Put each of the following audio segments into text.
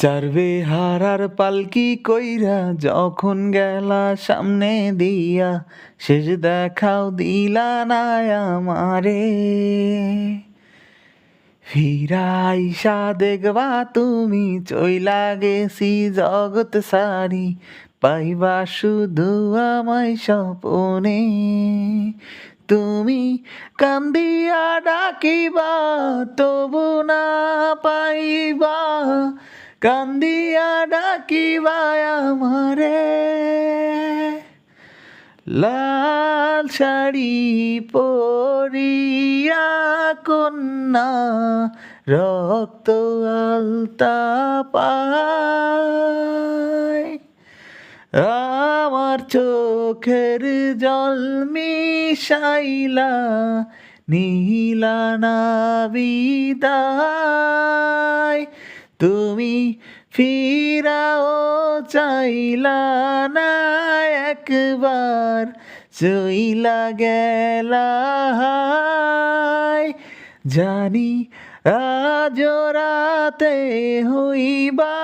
চারবে হারার পালকি কইরা যখন গেলা সামনে দিয়া, শেষ দেখাও দিলা না আমারে। ফিরাইসা দেখবা তুমি চইলা গেছি জগৎ সারি, পাইবা শুধু আমায় স্বপনে। তুমি কান্দিয়া ডাকিবা, তবু না পাইবা কান্দিয়া ডাকিবা আমারে। লাল শাড়ি পরিয়া কন্যা, রক্ত আলতা পায়। আমার চোখের জল মিশাইলা নীলা না বিদায়। তুমি ফিরাও চাইলা না একবার, চইলা গেলা জানি আজ রাতে হইবা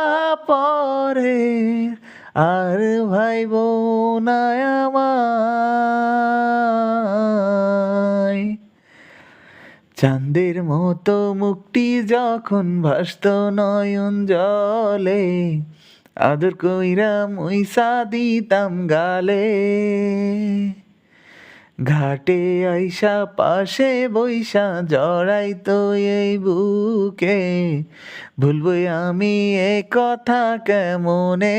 পরে আর ভাই না আমায় চাঁদের মতো মুক্তি যখন ভাসত নয়ন জলে, আদর কইরা মুইসা দিতাম গালে। ঘাটে আইসা, পাশে বইসা জড়াই তো এই বুকে, ভুলবো আমি এ কথা কেমনে?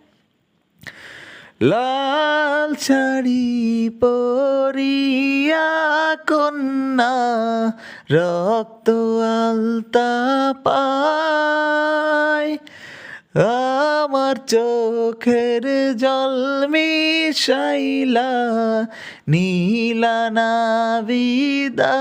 লাল শাড়ি পরিয়া কন্যা রক্ত আলতা পায়। আমার চোখের জল মিশাইলা নীলা না বিদা